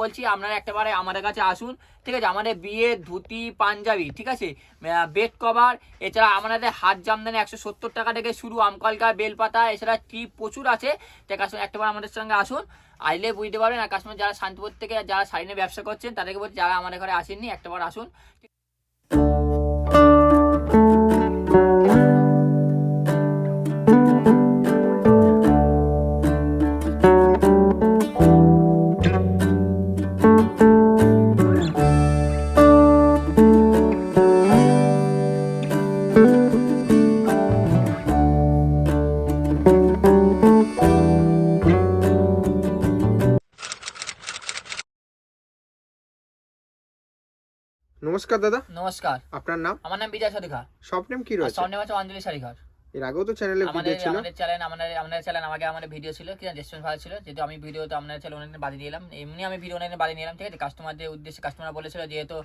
বলছি আপনারা একটাবারে আমাদের কাছে আসুন। ঠিক আছে, আমাদের বিয়ে, ধুতি, পাঞ্জাবি, ঠিক আছে? বেড কভার এছাড়া আমাদের হাত জামদানি একশো সত্তর টাকা থেকে শুরু, আমকলকা, বেলপাতা, এছাড়া টিপ প্রচুর আছে। কাস্টমার একটাবার আমাদের সঙ্গে আসুন। আইলে বুঝতে পারবেন আর কাস্টমার যারা শান্তিপুর থেকে, যারা সাইনে ব্যবসা করছেন, তাদেরকে বলছি, যারা আমাদের ঘরে আসেননি একটাবার আসুন। নমস্কার দাদা। নমস্কার। আপনার নাম? আমার নাম বিজয় সদিখা। শপ নেম কি আর রয়েছে? সামনে আছে অঞ্জলি শাড়িঘর এর আগেও তো চ্যানেলে ভিডিও ছিল। আমাদের চ্যানেল আমাদের আমাদের চ্যানেল আমাকে আমাদের ভিডিও ছিল কি রেস্টুরেন্ট ভালো ছিল। যেহেতু আমি ভিডিও তো আপনার চ্যানেল অনেক বাড়ি দিলাম এমনি আমি ভিডিও অনেক বাড়ি নিলাম ঠিক আছে? কাস্টমারদের উদ্দেশ্যে কাস্টমার বলেছিল যেহেতু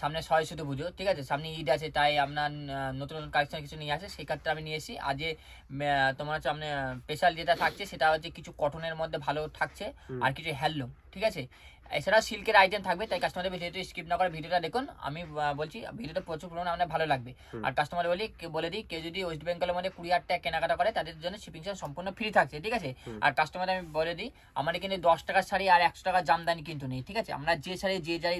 সামনে সরস্বতী পুজো ঠিক আছে? সামনে ঈদ আছে তাই আপনার নতুন নতুন কালেকশন কিছু নিয়ে আসে সেই ক্ষেত্রে আমি নিয়ে এসেছি। আজ যে, তোমার হচ্ছে আপনার স্পেশাল যেটা থাকছে সেটা হচ্ছে কিছু কটনের মধ্যে ভালো থাকছে আর কিছু হ্যান্ডলুম ঠিক আছে? এছাড়া সিল্কের আইটেম থাকবে তাই কাস্টমারদের ভিডিওটা স্কিপ না করে ভিডিওটা দেখুন। আমি বলছি ভিডিওটা প্রচুর পরিমাণে আপনার ভালো লাগবে। আর কাস্টমার বলি বলে দিই কেউ যদি ওয়েস্ট বেঙ্গলের মধ্যে কুড়ি হাজার টাকা কেনাকাটা করে তাদের জন্য শিপিং চার্জ সম্পূর্ণ ফ্রি থাকছে ঠিক আছে? আর কাস্টমার আমি বলে দিই আমাদের কিন্তু দশ টাকার শাড়ি আর একশো টাকার জামদানি কিন্তু নেই ঠিক আছে? আমরা যে শাড়ি যে শাড়ি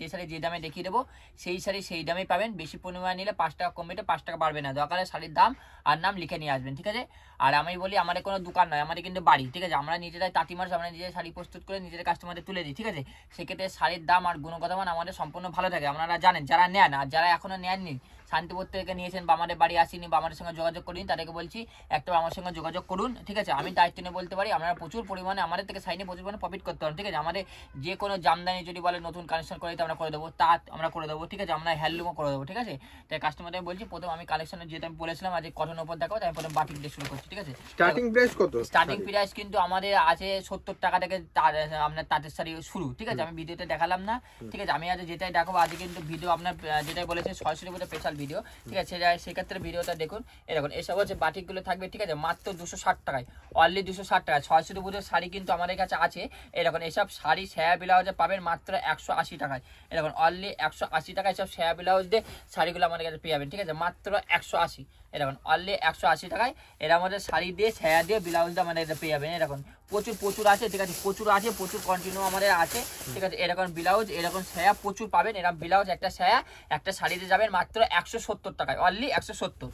যে শাড়ি যে দামে দেখিয়ে দেবো সেই শাড়ি সেই দামে পাবেন। বেশি পরিমাণে নিলে পাঁচ টাকা কমবে তো পাঁচ টাকা বাড়বে না। দরকারে শাড়ির দাম আর নাম লিখে নিয়ে আসবেন ঠিক আছে? আর আমি বলি, আমাদের কোনো দোকান নয়, আমাদের কিন্তু বাড়ি, ঠিক আছে? আমরা নিজেরাই তাঁতি মানুষ আমরা নিজেরাই শাড়ি প্রস্তুত করে নিজেদের কাস্টমারদের তুলে দিই, ঠিক আছে? সেক্ষেত্রে শাড়ির দাম আর গুণগত মান আমাদের সম্পূর্ণ ভালো থাকে, আপনারা জানেন, যারা নেন আর যারা এখনও নেননি শান্তিপুর থেকে নিয়েছেন বা আমাদের বাড়ি আসেনি বা আমাদের সঙ্গে যোগাযোগ করিনি তাদেরকে বলছি একটা আমার সঙ্গে যোগাযোগ করুন ঠিক আছে? আমি দায়িত্ব নিয়ে বলতে পারি আমরা প্রচুর পরিমাণে আমাদের থেকে সাইনে প্রচুর পরিমাণে প্রফিট করতে পারেন ঠিক আছে? আমাদের যে কোনো জামদানি যদি বলে নতুন কালেকশন করে দিতে আমরা করে দেবো তাঁত আমরা করে দেবো ঠিক আছে? আমরা হ্যান্ডলুমও করে দেবো ঠিক আছে? তাই কাস্টমারদের বলছি প্রথম আমি কালেকশনের যেটা আমি বলেছিলাম আজ কটন উপর দেখাবো তাই আমি প্রথম বাটিক দিয়ে শুরু করছি ঠিক আছে? স্টার্টিং প্রাইস কত? স্টার্টিং প্রাইস কিন্তু আমাদের আছে সত্তর টাকা থেকে তা- আপনার তাঁতের শাড়ি শুরু ঠিক আছে? আমি ভিডিওতে দেখালাম না ঠিক আছে? আমি আজ যেটাই দেখাবো আজকে কিন্তু ভিডিও আপনার যেটাই বলেছে সরাসরি স্পেশাল ভিডিও ঠিক আছে? সেক্ষেত্রে ভিডিওটা দেখুন। এরকম এসব হচ্ছে বাটিকগুলো থাকবে, ঠিক আছে? মাত্র দুশো ষাট টাকায় অনলি দুশো ষাট টাকা ছয়শো পুজোর শাড়ি কিন্তু আমাদের কাছে আছে। এরকম এসব শাড়ি, সায়া ব্লাউজে পাবেন মাত্র একশো আশি টাকায়। এরকম অনলি একশো আশি টাকায় এসব সায়া ব্লাউজ দিয়ে শাড়িগুলো আমাদের কাছে পেয়ে যাবেন, ঠিক আছে? মাত্র একশো আশি। এরকম অনলি একশো আশি টাকায়। এর মধ্যে শাড়ি দিয়ে, ছায়া দিয়ে, ব্লাউজটা মানে এটা পেয়ে যাবেন এরকম প্রচুর প্রচুর আছে, ঠিক আছে, প্রচুর আছে, প্রচুর কন্টিনিউ আমাদের আছে, ঠিক আছে, এরকম ব্লাউজ, এরকম ছায়া প্রচুর পাবেন, এরকম ব্লাউজ, একটা ছায়া, একটা শাড়িতে যাবেন মাত্র একশো সত্তর টাকায় অনলি একশো সত্তর।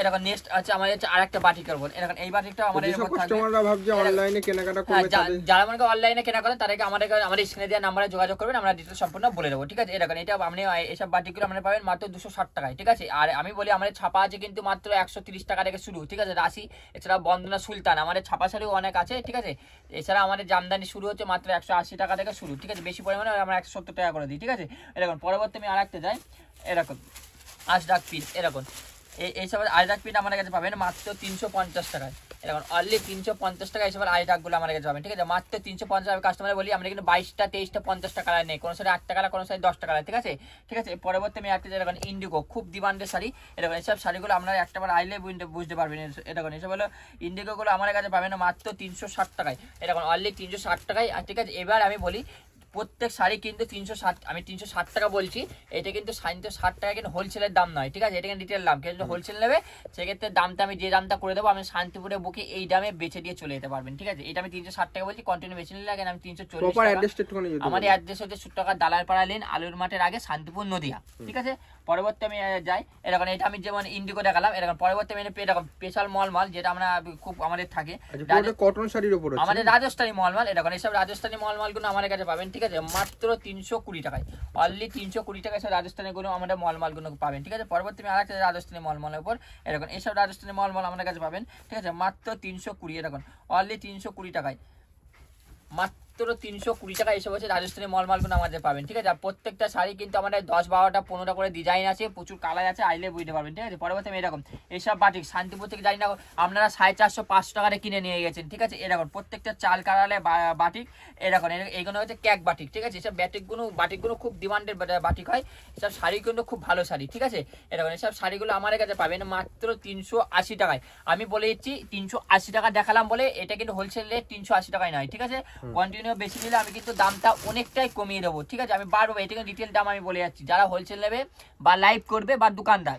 এরকম নেক্সট আছে আমাদের হচ্ছে আরেকটা বাটিক করব এরকম এই বাটিকটা আমাদের এরকম কাস্টমাররা ভাবছে অনলাইনে কেনাকাটা হ্যাঁ, করবে যারা মনে অনলাইনে কেনা করেন তাদেরকে আমাদের আমাদের স্ক্রিনে দেওয়া নাম্বারে যোগাযোগ করবেন আমরা ডিটেল সম্পূর্ণ বলে দেবো ঠিক আছে? এরকম এটা আপনি এসব বাটিকগুলো আমরা পাবেন মাত্র দুশো ষাট টাকায় ঠিক আছে? আর আমি বলি আমাদের ছাপা আছে কিন্তু মাত্র একশো তিরিশ টাকা থেকে শুরু ঠিক আছে? রাশি এছাড়া বন্দনা সুলতান আমাদের ছাপা শাড়িও অনেক আছে ঠিক আছে? এছাড়া আমাদের জামদানি শুরু হচ্ছে মাত্র একশো আশি টাকা থেকে শুরু ঠিক আছে? বেশি পরিমাণে আমরা একশো সত্তর টাকা করে দিই ঠিক আছে? এরকম পরবর্তী আমি আরেকটা যাই এরকম আজডাক পিস এরকম এই এইসব আজডাক পিস আমাদের কাছে পাবেন মাত্র তিনশো পঞ্চাশ টাকায়। এরকম অনলি তিনশো পঞ্চাশ টাকা এইসব আজডাকগুলো আমাদের কাছে পাবেন, ঠিক আছে? মাত্র তিনশো পঞ্চাশ আমি কাস্টমারে বলি, আমরা কিন্তু বাইশটা, তেইশটা, পঞ্চাশটা কালার নেই, কোনো সাইড আট টাকা কোনো সাইড দশ টাকা ঠিক আছে? ঠিক আছে, পরবর্তী আমি একটা যেরকম ইন্ডিগো খুব ডিমান্ডের শাড়ি। এরকম এইসব শাড়িগুলো আপনারা একটাবার আইলে বুঝতে- পারবেন এরকম এইসব হলো ইন্ডিগোগুলো আমার কাছে পাবেন মাত্র তিনশো ষাট টাকায়। এরকম অনলি তিনশো ষাট টাকায় ঠিক আছে, এবার আমি বলি প্রত্যেক শাড়ি কিন্তু তিনশো ষাট আমি তিনশো ষাট টাকা বলছি এটা কিন্তু তিনশো ষাট টাকা কিন্তু হোলসেলের দাম নয় ঠিক আছে? এটা কিন্তু রিটেল দাম কিন্তু যদি হোলসেল নেবে সেক্ষেত্রে দামটা আমি যে দামটা করে দেবো আমি শান্তিপুরে বুকে এই দামে বেছে দিয়ে চলে যেতে পারবেন ঠিক আছে? এটা আমি তিনশো ষাট টাকা বলছি কন্টিনিউ বেছে নিলে লাগে আমি তিনশো চল্লিশ আমাদের। অ্যাড্রেস হচ্ছে সুট্টাকার দালাল পাড়া লেন আলুর মাঠের আগে শান্তিপুর নদিয়া ঠিক আছে? পরবর্তী আমি যাই। এরকম এটা আমি যেমন ইন্ডিগো দেখালাম এরকম পরবর্তী আমি এরকম স্পেশাল মল মাল যেটা আমরা খুব আমাদের থাকে। আচ্ছা কটন শাড়ির উপর আমাদের রাজস্থানী মলমাল এরকম এইসব রাজস্থানী মলমালগুলো আমাদের কাছে পাবেন ঠিক আছে? মাত্র তিনশো কুড়ি টাকায়। অনলি তিনশো কুড়ি টাকায় সব রাজস্থানীগুলো আমাদের মলমালগুলো পাবেন ঠিক আছে? পরবর্তী আমি আরেকটা রাজস্থানী মলমালের উপর এরকম এইসব রাজস্থানী মলমাল আমাদের কাছে পাবেন ঠিক আছে? মাত্র তিনশো কুড়ি এরকম অনলি তিনশো কুড়ি টাকায়। মাত্র তিনশো কুড়ি টাকা এসব হচ্ছে রাজস্থানী মলমালগুলো আমাদের পাবেন ঠিক আছে? আর প্রত্যেকটা শাড়ি কিন্তু আমাদের দশ বারোটা পনেরোটা করে ডিজাইন আছে প্রচুর কালার আছে আইলে বুঝতে পারবেন ঠিক আছে? পরবর্তী আমি এরকম এইসব বাটিক শান্তিপুর থেকে জানি না আপনারা সাড়ে চারশো পাঁচশো টাকাটা কিনে নিয়ে গেছেন ঠিক আছে? এরকম প্রত্যেকটা চাল কালারে বাটিক এরকম এইগুলো হচ্ছে ক্যাক বাটিক ঠিক আছে? এসব ব্যাটিকগুলো বাটিকগুলো খুব ডিমান্ডেড বাটিক হয় এসব শাড়ি কিন্তু খুব ভালো শাড়ি ঠিক আছে? এরকম এসব শাড়িগুলো আমাদের কাছে পাবেন মাত্র তিনশো আশি টাকায়। আমি বলে দিচ্ছি তিনশো আশি টাকা দেখালাম বলে এটা কিন্তু হোলসেল রেট তিনশো আশি টাকায় নয় ঠিক আছে? কন্টিনিউ কন্টিনিউ বেশি নিলে আমি কিন্তু দামটা অনেকটাই কমিয়ে দেবো, ঠিক আছে? আমি বাড়বো এটা কিন্তু ডিটেল দাম আমি বলে যাচ্ছি। যারা হোলসেল নেবে বা লাইভ করবে বা দোকানদার,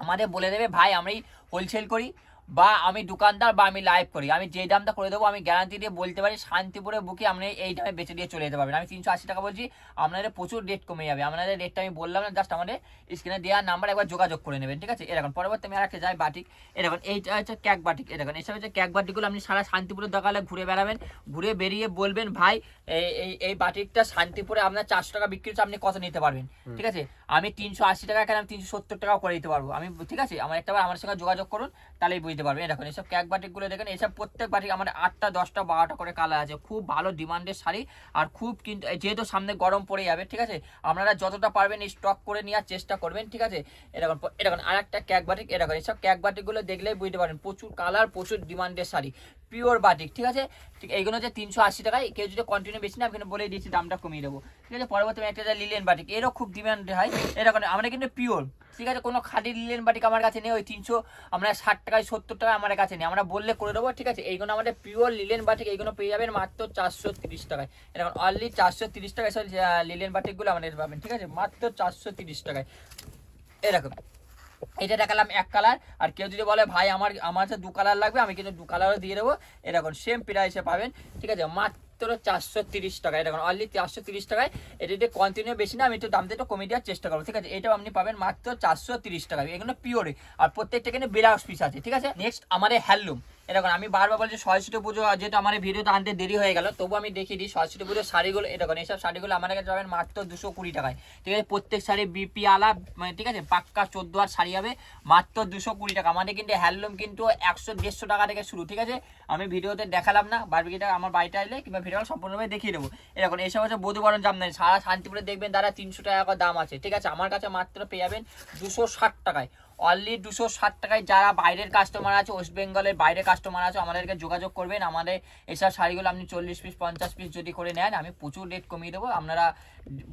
আমাদের বলে দেবে, ভাই আমি হোলসেল করি। বা আমি দোকানদার বা আমি লাইভ করি। আমি যে দামটা করে দেবো আমি গ্যারান্টি দিয়ে বলতে পারি শান্তিপুরে বুকে আপনি এই দামে বেঁচে দিয়ে চলে যেতে পারবেন। আমি তিনশো আশি টাকা বলছি আপনাদের প্রচুর রেট কমে যাবে। আপনাদের রেটটা আমি বললাম না জাস্ট আমাদের স্ক্রিনে দেওয়ার নাম্বার একবার যোগাযোগ করে নেবেন ঠিক আছে? এরকম পরবর্তী আমি আরেকটা যাই বাটিক এরকম এইটা হচ্ছে ক্যাক বাটিক এরকম এসব হচ্ছে ক্যাক বাটিকগুলো আপনি সারা শান্তিপুরের দোকানে ঘুরে বেড়াবেন ঘুরে বেরিয়ে বলবেন ভাই এই এই এই বাটিকটা শান্তিপুরে আপনার চারশো টাকা বিক্রি হচ্ছে আপনি কত নিতে পারবেন? ঠিক আছে? আমি তিনশো আশি টাকা কেন আমি তিনশো সত্তর টাকাও করে দিতে পারব। আমি ঠিক আছে? আমার একটা বার আমার সঙ্গে যোগাযোগ করুন তাহলেই বুঝতে পারবেন এরকম এইসব ক্যাক বাটিকগুলো দেখেন এইসব প্রত্যেক বাটিক আমাদের আটটা, দশটা, বারোটা করে কালার আছে। খুব ভালো ডিমান্ডের শাড়ি আর খুব কিন্তু যেহেতু সামনে গরম পড়ে যাবে, ঠিক আছে? আপনারা যতটা পারবেন স্টক করে নেওয়ার চেষ্টা করবেন, ঠিক আছে? এরকম এরকম আর একটা ক্যাক বাটিক এরকম এইসব ক্যাক বাটিকগুলো দেখলেই বুঝতে পারবেন, প্রচুর কালার, প্রচুর ডিমান্ডের শাড়ি। পিওর বাটিক ঠিক আছে? ঠিক এইগুলো হচ্ছে তিনশো আশি টাকায়। কেউ যদি কন্টিনিউ বেশি না এখানে বলে দিয়েছি দামটা কমিয়ে দেবো। ঠিক আছে? পরবর্তী একটা যে লিলেন বাটিক এরও খুব ডিমান্ড হয়। এরকম আমরা কিন্তু পিওর ঠিক আছে? কোনো খাদি লিলেন বাটিক আমার কাছে নেই, ওই তিনশো, আমরা ষাট টাকায়, সত্তর টাকা আমার কাছে নেই। আমরা বললে করে দেবো, ঠিক আছে? এইগুলো আমাদের পিওর লিলেন বাটিক এইগুলো পেয়ে যাবেন মাত্র চারশো তিরিশ টাকায়। এরকম অনলি চারশো তিরিশ টাকায় সব লিলেন বাটিকগুলো আমাদের পাবেন, ঠিক আছে? মাত্র চারশো তিরিশ টাকায়। এরকম এটা দেখালাম এক কালার আর কেউ যদি বলে, ভাই, আমার আমার কাছে দু কালার লাগবে, আমি কিন্তু দু কালারও দিয়ে দেবো। এরকম সেম প্রাইসে পাবেন, ঠিক আছে? মাত্র চারশো তিরিশ টাকা এরকম অনলি চারশো তিরিশ টাকায়। এটা যদি কন্টিনিউ বেশি না, আমি একটু দামটা একটু কমিয়ে দেওয়ার চেষ্টা করব, ঠিক আছে? এটাও আপনি পাবেন মাত্র চারশো তিরিশ টাকা এগুলো পিওরে আর প্রত্যেকটা এখানে ব্লাউজ পিস আছে, ঠিক আছে? নেক্সট আমাদের হ্যান্ডলুম এরকম আমি বারবার বলছি সরস্বতী পুজো, যেহেতু আমার এই ভিডিওটা আনতে দেরি হয়ে গেল তবু আমি দেখিয়ে দিই, সরস্বতী পুজোর শাড়িগুলো এরকম এইসব শাড়িগুলো আমার কাছে পাবেন মাত্র দুশো কুড়ি টাকায়। ঠিক আছে, প্রত্যেক শাড়ি বিপি আলা মানে ঠিক আছে, পাক্কা চোদ্দ আর শাড়ি হবে, মাত্র দুশো কুড়ি টাকা। আমাদের কিন্তু হ্যান্ডলুম কিন্তু একশো দেড়শো টাকা থেকে শুরু, ঠিক আছে? আমি ভিডিওতে দেখালাম না, বারবিকিটা আমার বাড়িতে আসলে কিংবা ভিডিও সম্পূর্ণভাবে দেখিয়ে দেবো। এরকম এইসব হচ্ছে বধুবরণ নেই সারা শান্তিপুরে দেখবেন তারা তিনশো টাকা দাম আছে, ঠিক আছে? আমার কাছে মাত্র পেয়ে যাবেন দুশো ষাট টাকায়। অনলি দুশো ষাট টাকায় যারা বাইরের কাস্টমার আছে ওয়েস্ট বেঙ্গলের বাইরের কাস্টমার আছে, আমাদেরকে যোগাযোগ করবেন। আমাদের এসব শাড়িগুলো আপনি চল্লিশ পিস পঞ্চাশ পিস যদি করে নেন, আমি প্রচুর রেট কমিয়ে দেবো। আপনারা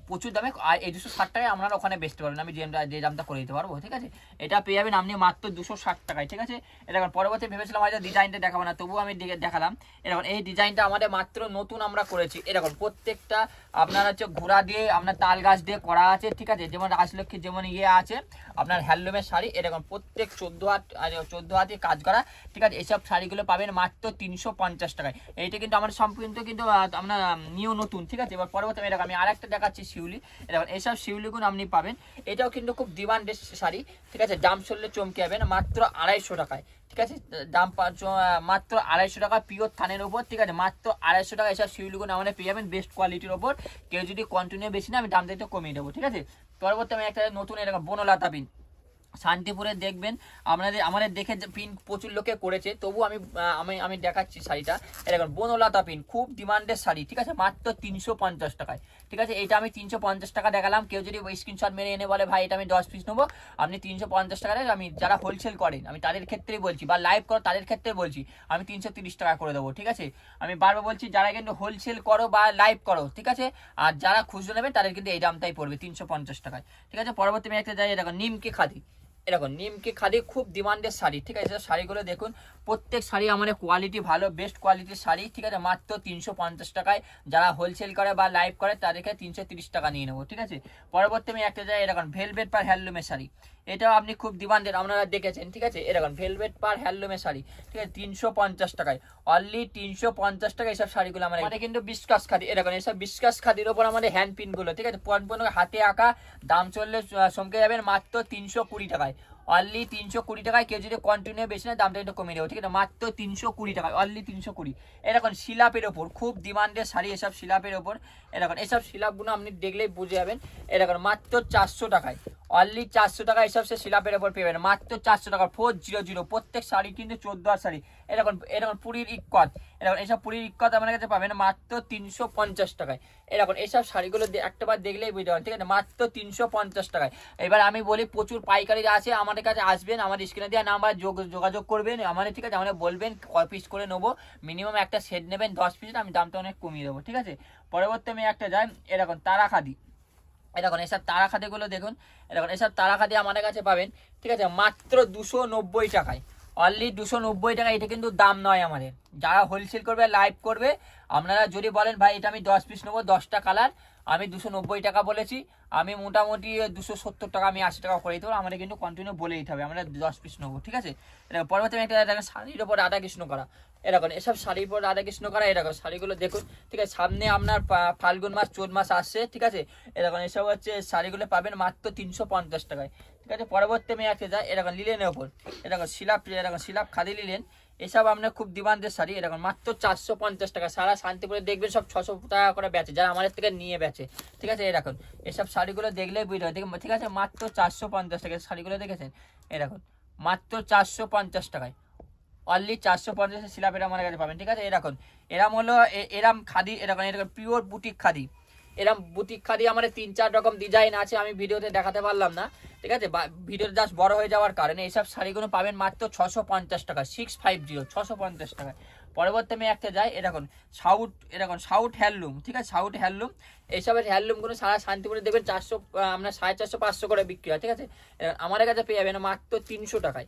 প্রচুর দামে, আর এই দুশো ষাট টাকায় আপনারা ওখানে বেচতে পারবেন। আমি যে যে দামটা করে দিতে পারব, ঠিক আছে? এটা পেয়ে যাবেন আপনি মাত্র দুশো ষাট টাকায়, ঠিক আছে? এরকম পরবর্তী ভেবেছিলাম হয়তো ডিজাইনটা দেখাবো না, তবুও আমি দেখে- দেখালাম। এরকম এই ডিজাইনটা আমাদের মাত্র নতুন আমরা করেছি। এরকম প্রত্যেকটা আপনার হচ্ছে ঘোড়া দিয়ে, আপনার তাল গাছ দিয়ে করা আছে, ঠিক আছে? যেমন রাজলক্ষ্মীর যেমন ইয়ে আছে, আপনার হ্যান্ডলুমের শাড়ি এরকম প্রত্যেক চোদ্দ হাত চোদ্দ হাতে কাজ করা, ঠিক আছে? এইসব শাড়িগুলো পাবেন মাত্র তিনশো পঞ্চাশ টাকায়। এইটা কিন্তু আমার সম্পূর্ণ কিন্তু আপনার নিউ, নতুন, ঠিক আছে? এবার পরবর্তী, এরকম আমি আরেকটা দেখাচ্ছি শিউলি। এরকম এইসব শিউলিগুলো আপনি পাবেন। এটাও কিন্তু খুব ডিমান্ডের শাড়ি, ঠিক আছে? দাম চললে চমকে যাবেন মাত্র আড়াইশো টাকায়, ঠিক আছে? দাম মাত্র আড়াইশো টাকা পিওর থানের ওপর, ঠিক আছে? মাত্র আড়াইশো টাকা এসব শিউলিগুলো আমাদের পেয়ে যাবেন বেস্ট কোয়ালিটির ওপর। কেউ যদি কন্টিনিউ বেশি না আমি দামটা একটু কমিয়ে দেবো, ঠিক আছে? পরবর্তী, আমি একটা নতুন, এরকম বনলতা পিন শান্তিপুরে দেখবেন, আপনাদের, আমাদের দেখে পিন প্রচুর লোকে করেছে তবু আমি আমি আমি দেখাচ্ছি শাড়িটা। এরকম বনলতা পিন খুব ডিমান্ডের শাড়ি, ঠিক আছে? মাত্র তিনশো পঞ্চাশ টাকায়, ঠিক আছে? এটা আমি তিনশো পঞ্চাশ টাকা দেখালাম, কেউ যদি স্ক্রিনশট মেরে এনে বলে, ভাই, এটা আমি দশ পিস নেব। আপনি তিনশো পঞ্চাশ টাকায় আমি, যারা হোলসেল করেন, আমি তাদের ক্ষেত্রেই বলছি, বা লাইভ করো, তাদের ক্ষেত্রে বলছি, আমি তিনশো তিরিশ টাকা করে দেবো, ঠিক আছে? আমি বারবার বলছি, যারা কিন্তু হোলসেল করো বা লাইভ করো, ঠিক আছে? আর যারা খুচরো নেবেন তাদের কিন্তু এই দামটাই পড়বে তিনশো পঞ্চাশ টাকায়, ঠিক আছে? পরবর্তী আমি একটা যাই, দেখো, নিমকে খাদি। এরকম, নিমকি খাদি খুব ডিমান্ডের শাড়ি, ঠিক আছে? শাড়িগুলো দেখুন, প্রত্যেক শাড়ি আমাদের কোয়ালিটি ভালো বেস্ট কোয়ালিটির শাড়ি, ঠিক আছে? মাত্র তিনশো পঞ্চাশ টাকায় যারা হোলসেল করে বা লাইভ করে, তাদেরকে তিনশো টাকা নিয়ে নেব, ঠিক আছে? পরবর্তী আমি একটা যাই, এরকম ভেলভেট পার হ্যান্ডলুমের শাড়ি। এটাও আপনি খুব ডিমান্ডেড আপনারা দেখেছেন, ঠিক আছে? এরকম ভেলভেট পার হ্যান্ডলুমের শাড়ি, ঠিক আছে? তিনশো পঞ্চাশ টাকায় অনলি তিনশো পঞ্চাশ টাকা এইসব শাড়িগুলো আমাদের আমাদের কিন্তু বিস্কাস খাদি, এরকম এইসব বিস্কাস খাদির ওপর আমাদের হ্যান্ড পিনগুলো ঠিক আছে? সম্পূর্ণ হাতে আঁকা, দাম চললে চমকে যাবেন মাত্র তিনশো কুড়ি টাকায়। অনলি তিনশো কুড়ি টাকায় কেউ যদি কন্টিনিউ বেশি না দামটা একটু কমিয়ে দেবো। ঠিক আছে? মাত্র তিনশো কুড়ি টাকায় অনলি তিনশো কুড়ি। এরকম শিলাপের ওপর, খুব ডিমান্ডের শাড়ি, এসব শিলাপের ওপর। এরকম এসব শিলাপগুলো আপনি দেখলেই বুঝে যাবেন। এরকম মাত্র চারশো টাকায় অনলি চারশো টাকা এসব সে শিলাপের ওপর পেবেন মাত্র চারশো টাকা ফোর জিরো জিরো প্রত্যেক শাড়ি কিন্তু চোদ্দ আর শাড়ি। এরকম এরকম পুরীর ইক্কত এরকম এইসব পুরীর ইক্কত আমার কাছে পাবেন মাত্র তিনশো পঞ্চাশ টাকায়। এরকম এইসব শাড়িগুলো দে- একটাবার দেখলেই বুঝতে পারেন ঠিক আছে? মাত্র তিনশো পঞ্চাশ টাকায়। এবার আমি বলি, প্রচুর পাইকারি আছে, আমাদের কাছে আসবেন আমার স্ক্রিনে দেওয়া নাম্বার যোগাযোগ করবেন। আমাদের ঠিক আছে, আমাদের বলবেন কয় পিস করে নেব। মিনিমাম একটা সেট নেবেন, দশ পিস, আমি দামটা অনেক কমিয়ে দেবো, ঠিক আছে? পরবর্তী আমি একটা যাই, এরকম তারা খাদি এরকম এসব তারা খাদিগুলো দেখুন, এরকম এসব তারা খাদি আমাদের কাছে পাবেন, ঠিক আছে? মাত্র দুশো নব্বই টাকায়। অনলি দুশো নব্বই টাকা, এটা কিন্তু দাম নয় আমাদের। যারা হোলসেল করবে লাইভ করবে, আপনারা যদি বলেন, ভাই, এটা আমি দশ পিস নেব, দশটা কালার আমি দুশো নব্বই টাকা বলেছি, আমি মোটামুটি দুশো সত্তর টাকা, আমি আশি টাকা করে দিতে পারব, আমাদের কিন্তু কন্টিনিউ বলে দিতে হবে, আমরা দশ পিস নেব, ঠিক আছে? এরকম পরবর্তী একটা দেখেন, শাড়ির ওপর রাধা কৃষ্ণ করা, এরকম, এসব শাড়ির উপর রাধা কৃষ্ণ করা, এরকম, শাড়িগুলো দেখুন, ঠিক আছে? সামনে আপনার ফাল্গুন মাস চোদ্দ মাস আসছে, ঠিক আছে? এরকম, এসব হচ্ছে, শাড়িগুলো পাবেন মাত্র তিনশো পঞ্চাশ টাকায়। ঠিক আছে, পরবর্তী একটা যাই এরকম লিলেনের ওপর। এরকম শিলাপ এরকম শিলাপ খাদি লিলেন। এসব আপনার খুব ডিমান্ডের শাড়ি, এরকম মাত্র চারশো পঞ্চাশ টাকা। সারা শান্তিপুরে দেখবেন সব ছশো টাকা করে বেচে, যারা আমাদের থেকে নিয়ে বেচে। ঠিক আছে, এরকম। এসব শাড়িগুলো দেখলেই বুঝতে হবে ঠিক আছে, মাত্র চারশো পঞ্চাশ টাকা। শাড়িগুলো দেখেছেন? এরকম। মাত্র চারশো পঞ্চাশ টাকায়। অনলি চারশো পঞ্চাশের সিলাপ এরা আমার কাছে পাবেন। ঠিক আছে, এরকম। এরাম হলো এরাম খাদি, এরকম এরকম পিওর বুটিক খাদি। এরম বুটিক খাদি আমার তিন চার রকম ডিজাইন আছে, আমি ভিডিওতে দেখাতে পারলাম না। ঠিক আছে? ভিডিও জাস্ট বড় হয়ে যাওয়ার কারণে এইসব শাড়িগুলো পাবেন মাত্র ছশো পঞ্চাশ টাকা সিক্স ফাইভ জিরো ছশো পঞ্চাশ টাকা পরবর্তী আমি একটা যাই এরকম সাউথ এরকম সাউথ হ্যান্ডলুম, ঠিক আছে? সাউথ হ্যান্ডলুম এইসবের হ্যান্ডলুমগুলো সারা শান্তিপুরে দেখবেন চারশো আপনার সাড়ে চারশো পাঁচশো করে বিক্রি হয়, ঠিক আছে? আমাদের কাছে পেয়ে যাবেন মাত্র তিনশো টাকায়।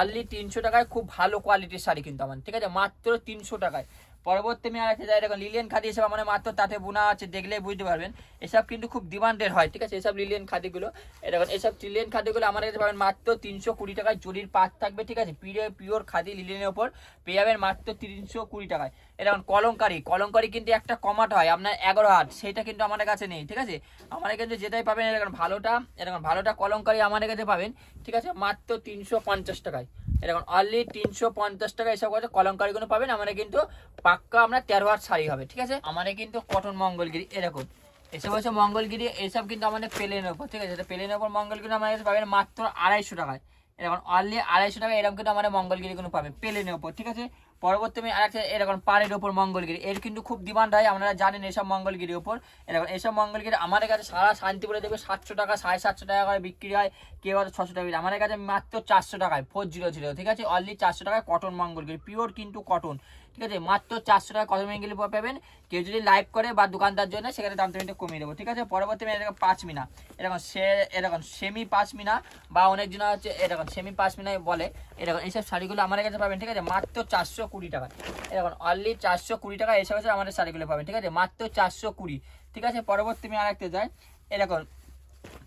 অনলি তিনশো টাকায় খুব ভালো কোয়ালিটির শাড়ি কিন্তু আমার, ঠিক আছে? মাত্র তিনশো টাকায়। পরবর্তী আমি আরেকটা যাই দেখুন লিলিয়ান খাদি এসব আমার মাত্র তাতে বোনা আছে, দেখলেই বুঝতে পারবেন। এসব কিন্তু খুব ডিমান্ডের হয়, ঠিক আছে? এসব লিলিয়ান খাদিগুলো এরকম এসব লিলিয়ান খাদিগুলো আমার কাছে পাবেন মাত্র তিনশো কুড়ি টাকায় জরির পাত থাকবে, ঠিক আছে? পিওর পিওর খাদি লিলিয়ানের ওপর পেয়ে যাবেন মাত্র তিনশো কুড়ি টাকায়। এরকম কলঙ্কারি কলঙ্কারি কিন্তু একটা কমাট হয়, আপনার এগারো হাট, সেটা কিন্তু আমাদের কাছে নেই, ঠিক আছে? আমাদের কিন্তু যেটাই পাবেন এরকম ভালোটা এরকম ভালোটা কলঙ্কারি আমাদের কাছে পাবেন, ঠিক আছে? মাত্র তিনশো পঞ্চাশ টাকায়। এরকম অনলি তিনশো পঞ্চাশ টাকা এসব করে কলঙ্কারিগুলো পাবেন, আমাদের কিন্তু পাক্কা আমরা তেরো হাত শাড়ি হবে, ঠিক আছে? আমাদের কিন্তু কটন মঙ্গলগিরি এরকম এসব হচ্ছে মঙ্গলগিরি এসব কিন্তু আমাদের প্লেনের ওপর ঠিক আছে? প্লেনের ওপর মঙ্গলগিরি আমাদের পাবেন মাত্র আড়াইশো টাকায়। এরকম অনলি আড়াইশো টাকা এরকম কিন্তু আমাদের মঙ্গলগিরিগুলো পাবে প্লেনের ওপর ঠিক আছে? পরবর্তী আমি আরেকটা এরকম পাড়ের ওপর মঙ্গলগিরি। এর কিন্তু খুব ডিমান্ড হয়, আপনারা জানেন এসব মঙ্গলগিরির ওপর এরকম এসব মঙ্গলগিরি আমাদের কাছে সারা শান্তিপুরে দেখবে সাতশো টাকা, সাড়ে সাতশো টাকা করে বিক্রি হয়, কেউ হয়তো ছশো টাকা আমাদের কাছে মাত্র চারশো টাকায় ফোর জিরো জিরো ঠিক আছে? অনলি চারশো টাকায় কটন মঙ্গলগিরি পিওর কিন্তু কটন ঠিক আছে, মাত্র চারশো টাকা কটন মঙ্গলগিরি পাবেন। কেউ যদি লাইভ করে বা দোকানদার জন্য সেখানে দাম তুমি কমিয়ে দেবো, ঠিক আছে? পরবর্তী এরকম পাঁচ মিনা এরকম সে এরকম সেমি পাঁচ মিনা বা অনেকজন হচ্ছে এরকম সেমি পাঁচ মিনায় বলে এরকম এইসব শাড়িগুলো আমার কাছে পাবেন, ঠিক আছে? মাত্র চারশো কুড়ি টাকা। এরকম অনলি চারশো কুড়ি টাকা হচ্ছে আমাদের শাড়িগুলো পাবেন, ঠিক আছে? মাত্র চারশো কুড়ি, ঠিক আছে? পরবর্তী আমি আরেকটা যাই এরকম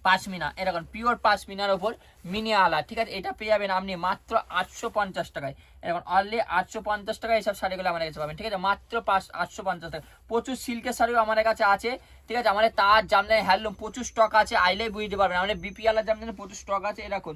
পাশমিনা। এরকম পিওর পাশমিনার ওপর মিনি আলা, ঠিক আছে? এটা পেয়ে যাবেন আপনি মাত্র আটশো পঞ্চাশ টাকায়। এরকম অনলি আটশো পঞ্চাশ টাকায় এইসব শাড়িগুলো আমার কাছে পাবেন, ঠিক আছে? মাত্র পাঁচ আটশো পঞ্চাশ টাকা প্রচুর সিল্কের শাড়িও আমাদের কাছে আছে, ঠিক আছে? আমাদের তার জামদানি হ্যান্ডলুম প্রচুর স্টক আছে আইলেই বুঝতে পারবেন। আমাদের বিপি আলা জামদানি প্রচুর স্টক আছে এরকম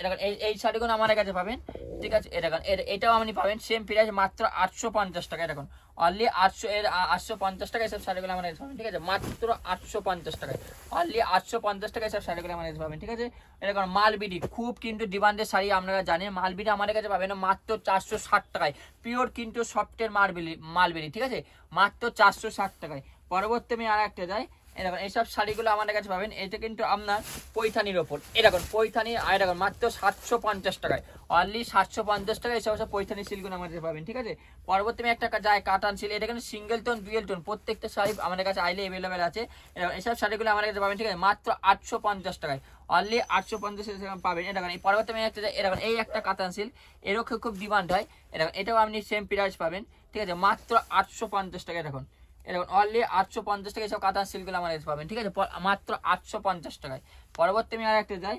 এরকম এই এই শাড়িগুলো আমাদের কাছে পাবেন, ঠিক আছে? এরকম এটাও আপনি পাবেন সেম প্রাইস মাত্র আটশো পঞ্চাশ টাকা এরকম অনলি আটশো এর আটশো পঞ্চাশ টাকা এসব শাড়িগুলো আমরা পাবেন ঠিক আছে? মাত্র আটশো পঞ্চাশ টাকায় অনলি আটশো পঞ্চাশ টাকা এসব শাড়িগুলো আমরা পাবেন ঠিক আছে? এরকম মালবিডি, খুব কিন্তু ডিমান্ডের শাড়ি আপনারা জানেন, মালবিডি আমাদের কাছে পাবেন মাত্র চারশো ষাট টাকায়। পিওর কিন্তু সফটের মালবিলি মালবেরি ঠিক আছে? মাত্র চারশো ষাট টাকায়। পরবর্তী আমি আর একটা যাই এরকম এইসব শাড়িগুলো আমাদের কাছে পাবেন। এটা কিন্তু আপনার পৈথানির ওপর। এরকম পৈথানি, আর এরকম মাত্র সাতশো পঞ্চাশ টাকায়। অনলি সাতশো পঞ্চাশ টাকায় এইসব সব পৈথানি সিলগুলো আমাদের কাছে পাবেন, ঠিক আছে? পরবর্তী একটা যায় কাটান সিল এটা কিন্তু সিঙ্গেল টোন ডুয়েল টোন প্রত্যেকটা শাড়ি আমাদের কাছে আইলে অ্যাভেলেবেল আছে। এরকম এইসব শাড়িগুলো আমাদের কাছে পাবেন, ঠিক আছে? মাত্র আটশো পঞ্চাশ টাকায়। অনলি আটশো পঞ্চাশ পাবেন এরকম এই পরবর্তী একটা এরকম এই একটা কাতান সিল এরও খুব খুব ডিমান্ড হয়। এরকম এটাও আপনি সেম প্রাইস পাবেন, ঠিক আছে? মাত্র আটশো পঞ্চাশ টাকায় দেখুন। এরকম অনলি আটশো পঞ্চাশ টাকা সব কাতান সিল্কগুলো আমার কাছে পাবেন, ঠিক আছে? মাত্র আটশো পঞ্চাশ টাকায়। পরবর্তী আমি আর একটা যাই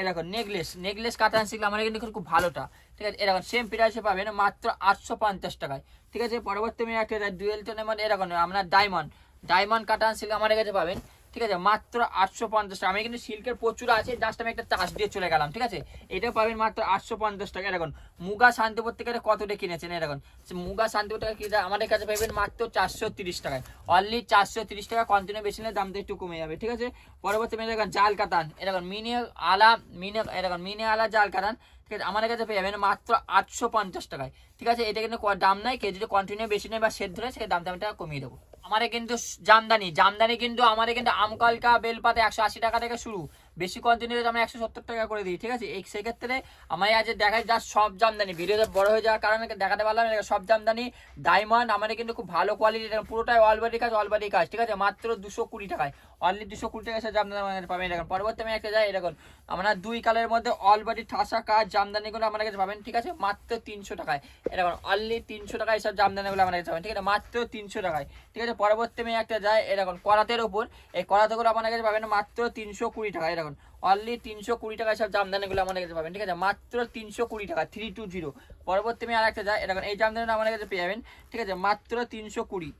এরকম নেকলেস নেকলেস কাতান সিল্ক আমার কিন্তু খুব ভালোটা, ঠিক আছে? এরকম সেম প্রাইসে পাবেন মাত্র আটশো পঞ্চাশ টাকায়, ঠিক আছে? পরবর্তী আমি একটা যাই ডুয়েল টোনের মধ্যে এরকম আপনার ডায়মন্ড ডায়মন্ড কাটান সিল্ক আমার কাছে পাবেন ঠিক আছে, মাত্র আটশো পঞ্চাশ টাকা। আমি কিন্তু সিল্কের প্রচুর আছে জাস্ট আমি একটা চাষ দিয়ে চলে গেলাম, ঠিক আছে? এটা পাবেন মাত্র আটশো পঞ্চাশ টাকা। এরকম মুগা শান্তিপুর থেকে কতটা কিনেছেন? এরকম মুগা শান্তিপুর থেকে কিনে আমাদের কাছে পাবেন মাত্র চারশো তিরিশ টাকায়। অনলি চারশো তিরিশ টাকা কন্টিনিউ বেশি নিলে দামটা একটু কমে যাবে, ঠিক আছে? পরবর্তী মেয়ে দেখেন, জাল কাতান। এরকম মিনি আলা মিনি এরকম মিনি আলা জাল কাতান, ঠিক আছে? আমাদের কাছে পেয়ে যাবেন মাত্র আটশো পঞ্চাশ টাকায়, ঠিক আছে? এটা কিন্তু দাম নাই যদি কন্টিনিউ বেশি নেয় বা সেদ্ধ ধরে, সেই দামটা আমি টাকা কমিয়ে দেবো। আমাদের কিন্তু জামদানি জামদানি কিন্তু আমারে কিন্তু আমকালকা বেলপাতে একশো টাকা থেকে শুরু। বেশি কোয়ান্টিটি আমরা একশো সত্তর টাকা করে দিই, ঠিক আছে? এই সেক্ষেত্রে আমার আজ দেখাই যা সব জামদানি। ভিডিওতে বড় হয়ে যাওয়ার কারণে দেখাতে পারলাম সব জামদানি ডায়মন্ড আমাদের কিন্তু খুব ভালো কোয়ালিটির পুরোটাই অলবাডি কাজ অলবাডি কাজ, ঠিক আছে? মাত্র দুশো কুড়ি টাকায়। অনলি দুশো কুড়ি টাকা সে জামদানি পাবেন, এরকম। পরবর্তী আমি একটা যাই, এরকম। আমরা দুই কালের মধ্যে অলবাডি ঠাসা কাজ, জামদানিগুলো আমাদের কাছে পাবেন, ঠিক আছে? মাত্র তিনশো টাকায়। এরকম অনলি তিনশো টাকায় সব জামদানিগুলো আমার কাছে পাবেন, ঠিক আছে? মাত্র তিনশো টাকায়। ঠিক আছে? পরবর্তী আমি একটা যাই, এরকম, করাতের ওপর এই করাতেগুলো আমাদের কাছে পাবেন মাত্র তিনশো কুড়ি টাকা এরকম। অনলি তিনশো কুড়ি টাকা সব জামদানিগুলো আমাদের কাছে পাবেন, ঠিক আছে? মাত্র তিনশো কুড়ি টাকা থ্রি টু জিরো পরবর্তী আমি আর একটা যাই এরকম এই জামদানি আমাদের কাছে পেয়ে যাবেন, ঠিক আছে? মাত্র তিনশো কুড়ি।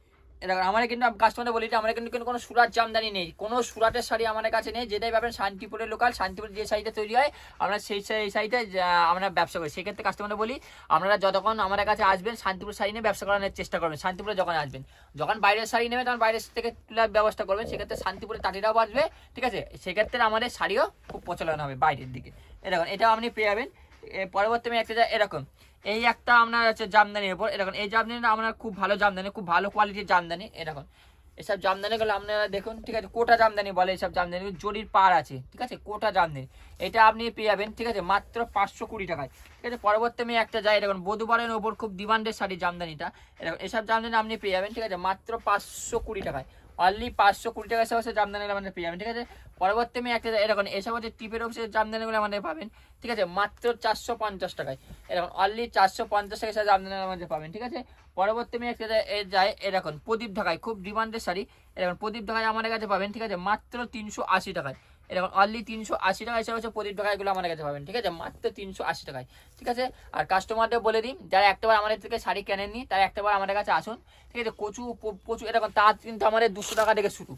এটা আমরা কিন্তু কাস্টমার বলি আমরা কিন্তু কোনো সুরাট জামদানি নেই। কোনো সুরাটের শাড়ি আমাদের কাছে নেই, যেটাই পাবেন শান্তিপুরের লোকাল শান্তিপুরে যে শাড়িটা তৈরি হয়, আমরা সেই সেই শাড়িটা আমরা ব্যবসা করি। সেক্ষেত্রে কাস্টমার বলি, আপনারা যতক্ষণ আমাদের কাছে আসবেন শান্তিপুর শাড়ি নিয়ে ব্যবসা করানোর চেষ্টা করবেন। শান্তিপুরে যখন আসবেন, যখন বাইরের শাড়ি নেবেন, তখন বাইরের থেকে তোলার ব্যবস্থা করবেন। সেক্ষেত্রে শান্তিপুরে তাঁতিরাও বাঁচবে ঠিক আছে? সেক্ষেত্রে আমাদের শাড়িও খুব প্রচলন হবে বাইরের দিকে। এরকম এটাও আপনি পেয়ে যাবেন। পরবর্তী আমি একটা এরকম। এই একটা আপনার হচ্ছে জামদানির উপর। এরকম এই জামদানিটা আপনার খুব ভালো জামদানি, খুব ভালো কোয়ালিটির জামদানি। এরকম এসব জামদানিগুলো আপনারা দেখুন, ঠিক আছে, কোটা জামদানি বলে এইসব জামদানি জরির পার আছে, ঠিক আছে, কোটা জামদানি। এটা আপনি পেয়ে যাবেন, ঠিক আছে, মাত্র পাঁচশো কুড়ি টাকায়। ঠিক আছে, পরবর্তী আমি একটা যাই এরকম বধুবারের ওপর খুব ডিমান্ডের শাড়ি জামদানিটা। এরকম এসব জামদানি আপনি পেয়ে যাবেন, ঠিক আছে, মাত্র পাঁচশো কুড়ি টাকায়। অনলি পাঁচশো কুড়ি টাকা সে হচ্ছে জামদানিগুলো আমাদের পেয়ে যাবেন, ঠিক আছে? পরবর্তী আমি একটা এরকম এসব হচ্ছে টিপের অফিসের জামদানিগুলো আমাদের পাবেন, ঠিক আছে? মাত্র চারশো পঞ্চাশ টাকায়। এরকম অনলি চারশো পঞ্চাশ টাকা সব জামদানি আমাদের পাবেন, ঠিক আছে? পরবর্তী আমি একটা যায় এরকম প্রদীপ ঢাকায়, খুব ডিমান্ডের শাড়ি। এরকম প্রদীপ ঢাকায় আমাদের কাছে পাবেন, ঠিক আছে? মাত্র তিনশো আশি টাকায়। এরকম অনলি তিনশো আশি টাকা হিসাবে হচ্ছে প্রদীপ ঢাকাইগুলো আমাদের কাছে পাবেন, ঠিক আছে? মাত্র তিনশো আশি টাকায়, ঠিক আছে? আর কাস্টমারদের বলে দিই, যারা একটাবার আমাদের থেকে শাড়ি কেনেননি, তারা একটাবার আমাদের কাছে আসুন, ঠিক আছে? কচু প্রচুর এরকম তাঁত কিন্তু আমাদের দুশো টাকা থেকে শুরু।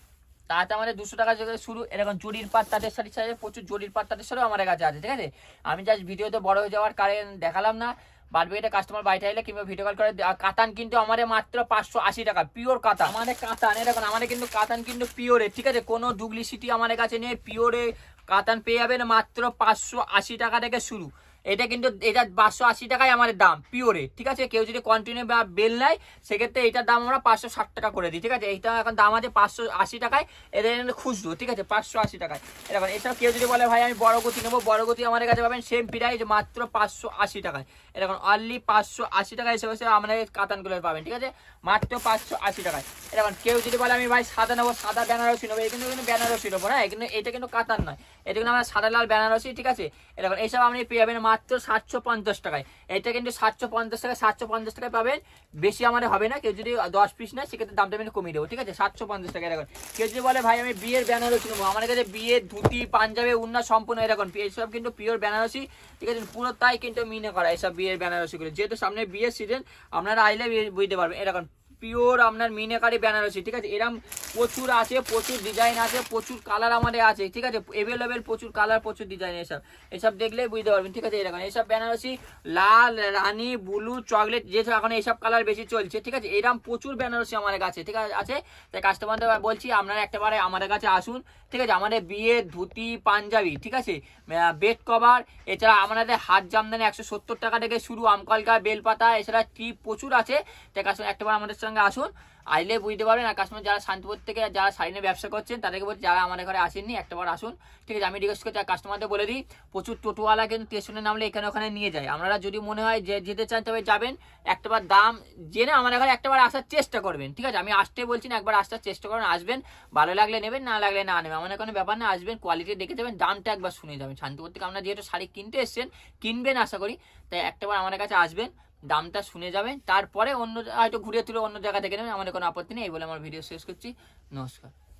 তাতে আমাদের দুশো টাকা থেকে শুরু এরকম জরির পাট তাঁতের শাড়ি সাইজে প্রচুর জরির পাট তাঁতের শাড়িও আমাদের কাছে আছে, ঠিক আছে? আমি জাস্ট ভিডিওতে বড় হয়ে যাওয়ার কারণ দেখালাম না। বাদ কাস্টমার বাড়িতে এলে কিংবা ভিডিও কল করে? কাতান কিন্তু আমাদের মাত্র পাঁচশো আশি টাকা পিওর কাতান। আমাদের কাতান এরকম আমাদের কিন্তু কাতান কিন্তু পিওরে ঠিক আছে? কোনো ডুপ্লিসিটি আমাদের কাছে নেই পিওরে কাতান পেয়ে যাবেন মাত্র পাঁচশো আশি টাকা থেকে শুরু। এটা কিন্তু, এটা পাঁচশো আশি টাকায় আমাদের দাম পিওরে ঠিক আছে? কেউ যদি কন্টিনিউ বা বেল নেয়, সেক্ষেত্রে এটার দাম আমরা পাঁচশো ষাট টাকা করে দিই, ঠিক আছে? এইটা এখন দাম আছে পাঁচশো আশি টাকায় এটা খুচরো, ঠিক আছে? পাঁচশো আশি টাকায়। এরকম এছাড়া কেউ যদি বলে, ভাই, আমি বড় গতি নেব। বড় গতি আমাদের কাছে পাবেন সেম প্রাইস মাত্র পাঁচশো আশি টাকায়। এরকম অনলি পাঁচশো আশি টাকা হিসেবে হিসেবে আমাদের কাতানগুলো পাবেন, ঠিক আছে? মাত্র পাঁচশো আশি টাকায়। এরকম কেউ যদি বলে, আমি ভাই, সাদা নেব, সাদা বেনারসি নেব। এখানে কিন্তু বেনারসি নেব না কিন্তু এটা কিন্তু কাতান নয়। এটা কিন্তু আমরা সাদা লাল বেনারসি, ঠিক আছে? এরকম এইসব আপনি পেয়ে যাবেন মাত্র সাতশো পঞ্চাশ টাকায়। এটা কিন্তু সাতশো পঞ্চাশ টাকায় সাতশো পঞ্চাশ টাকায় পাবেন। বেশি আমাদের হবে না, কেউ যদি দশ পিস নেয়, সেক্ষেত্রে দামটা আমি কমিয়ে দেবো, ঠিক আছে? সাতশো পঞ্চাশ টাকা এরকম কেউ যদি বলে, ভাই, আমি বিয়ের বেনারসি নেব। আমাদের কাছে বিয়ের ধুতি, পাঞ্জাবে, উন্না সম্পূর্ণ এরকম এইসব কিন্তু পিওর বেনারসি, ঠিক আছে? পুরো তাই কিন্তু মিনে করা, এইসব বিয়ের বেনারসিগুলো। যেহেতু সামনে বিয়ের সিজন আপনারা আইলে বুঝতে পারবেন এরকম পিওর আপনার মিনেকারি বেনারসি ঠিক আছে? এরম প্রচুর আছে, প্রচুর ডিজাইন আছে, প্রচুর কালার আমাদের আছে, ঠিক আছে? এভেলেবেল প্রচুর কালার প্রচুর ডিজাইন এসব। এসব দেখলে বুঝতে পারবেন, ঠিক আছে? এরকম এইসব বেনারসি লাল, রানী, ব্লু চকলেট যেসব এখন এইসব কালার বেশি চলছে, ঠিক আছে? এরম প্রচুর বেনারসি আমাদের কাছে, ঠিক আছে আছে? তাই কাস্টমারদের বলছি, আপনারা একটাবারে আমাদের কাছে আসুন, ঠিক আছে? আমাদের বিয়ে, ধুতি, পাঞ্জাবি, ঠিক আছে? বেড কভার এছাড়া আমাদের হাত জামদানি একশো সত্তর টাকা থেকে শুরু, আমকলকা, বেলপাতা, এছাড়া টিপ প্রচুর আছে। তাই কাস্টমার একটাবার আমাদের সঙ্গে আসুন। আসলে বুঝতে পারবেন আর কাস্টমার যারা শান্তিপুর থেকে যারা শাড়ি ব্যবসা করছেন, তাদেরকে বলছি যারা আমাদের ঘরে আসেননি, একটাবার আসুন। ঠিক আছে, আমি রিকোয়েস্ট করছি আর কাস্টমারদের বলে দিই, প্রচুর টোটোওয়ালা কিন্তু স্টেশনে নামলে এখানে ওখানে নিয়ে যায়। আপনারা যদি মনে হয় যে যেতে চান তবে যাবেন, একটাবার দাম জেনে আমাদের ঘরে একটাবার আসার চেষ্টা করবেন। ঠিক আছে, আমি আসতে বলছি না, একবার আসার চেষ্টা করবেন আসবেন। ভালো লাগলে নেবেন, না লাগলে না নেবেন। আমাদের কোনো ব্যাপার না, আসবেন কোয়ালিটি দেখে যাবেন, দামটা একবার শুনে যাবেন। শান্তিপুর থেকে আপনারা যেহেতু শাড়ি কিনতে এসছেন, কিনবেন আশা করি, তাই একটাবার আমাদের কাছে আসবেন। দামটা শুনে যাবেন, তারপরে অন্য হয়তো ঘুরে তুলে অন্য জায়গা থেকে নেবেন, আমাদের কোনো আপত্তি নেই, এই বলে আমার ভিডিও শেষ করছি। নমস্কার।